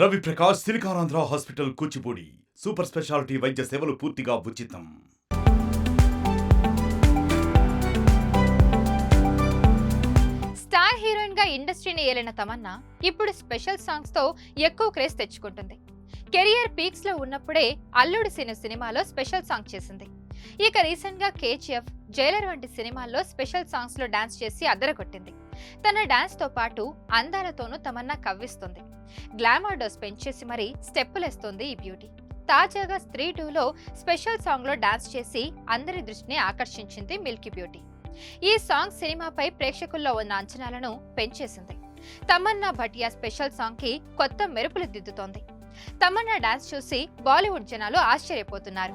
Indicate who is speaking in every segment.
Speaker 1: Ravi Prakash SiliconAndhra hospital Kuchipudi super speciality వైద్య సేవలు పూర్తిగా ఉచితం.
Speaker 2: స్టార్ హీరోయిన్గా ఇండస్ట్రీని ఏలిన తమన్నా ఇప్పుడు స్పెషల్ సాంగ్స్తో ఎక్కువ క్రేజ్ తెచ్చుకుంటుంది. కెరియర్ పీక్స్లో ఉన్నప్పుడే అల్లుడు సిని సినిమాలో స్పెషల్ సాంగ్ చేసింది. ఇక రీసెంట్గా కేజీఎఫ్ జైలర్ వంటి సినిమాల్లో స్పెషల్ సాంగ్స్లో డాన్స్ చేసి అద్దరగొట్టింది తన డాన్స్తో పాటు అందాలతోనూ తమన్నా కవ్విస్తుంది. గ్లామర్ డోస్ పెంచేసి మరీ స్టెప్పులేస్తుంది ఈ బ్యూటీ. తాజాగా స్త్రీ టూలో స్పెషల్ సాంగ్లో డాన్స్ చేసి అందరి దృష్టిని ఆకర్షించింది మిల్కీ బ్యూటీ. ఈ సాంగ్ సినిమాపై ప్రేక్షకుల్లో ఉన్న అంచనాలను పెంచేసింది. తమన్నా భటియా స్పెషల్ సాంగ్కి కొత్త మెరుపులు దిద్దుతోంది. తమన్నా డాన్స్ చూసి బాలీవుడ్ జనాలు ఆశ్చర్యపోతున్నారు.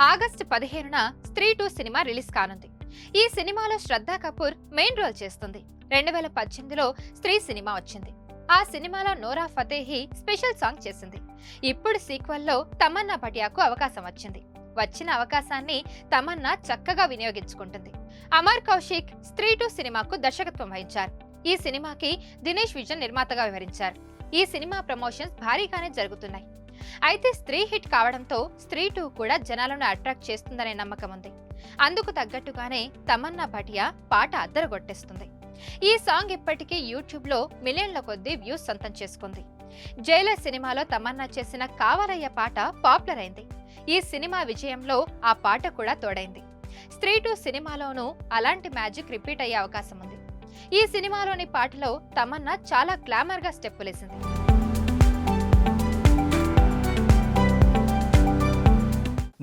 Speaker 2: ఆగస్టు పదిహేనున స్త్రీ టూ సినిమా రిలీజ్ కానుంది. ఈ సినిమాలో శ్రద్ధా కపూర్ మెయిన్ రోల్ చేస్తుంది. రెండు వేల పద్దెనిమిదిలో స్త్రీ సినిమా వచ్చింది. ఆ సినిమాలో నోరా ఫతేహి స్పెషల్ సాంగ్ చేసింది. ఇప్పుడు సీక్వెల్లో తమన్నా భటియాకు అవకాశం వచ్చింది. వచ్చిన అవకాశాన్ని తమన్నా చక్కగా వినియోగించుకుంటుంది. అమర్ కౌశిక్ స్త్రీ టూ సినిమాకు దర్శకత్వం వహించారు. ఈ సినిమాకి దినేష్ విజన్ నిర్మాతగా వివరించారు ఈ సినిమా ప్రమోషన్స్ భారీగానే జరుగుతున్నాయి. అయితే స్త్రీ హిట్ కావడంతో స్త్రీ టూ కూడా జనాలను అట్రాక్ట్ చేస్తుందనే నమ్మకం ఉంది. అందుకు తగ్గట్టుగానే తమన్నా భటియా పాట అద్దరగొట్టేస్తుంది. ఈ సాంగ్ ఇప్పటికీ యూట్యూబ్లో మిలియన్ల కొద్దీ వ్యూస్ సొంతం చేసుకుంది. జైలర్ సినిమాలో తమన్నా చేసిన కావాలయ్య పాట పాపులర్ అయింది. ఈ సినిమా విజయంలో ఆ పాట కూడా తోడైంది. స్త్రీ టూ సినిమాలోనూ అలాంటి మ్యాజిక్ రిపీట్ అయ్యే అవకాశం ఉంది. ఈ సినిమాలోని పాటలో తమన్నా చాలా గ్లామర్గా స్టెప్పులేసింది.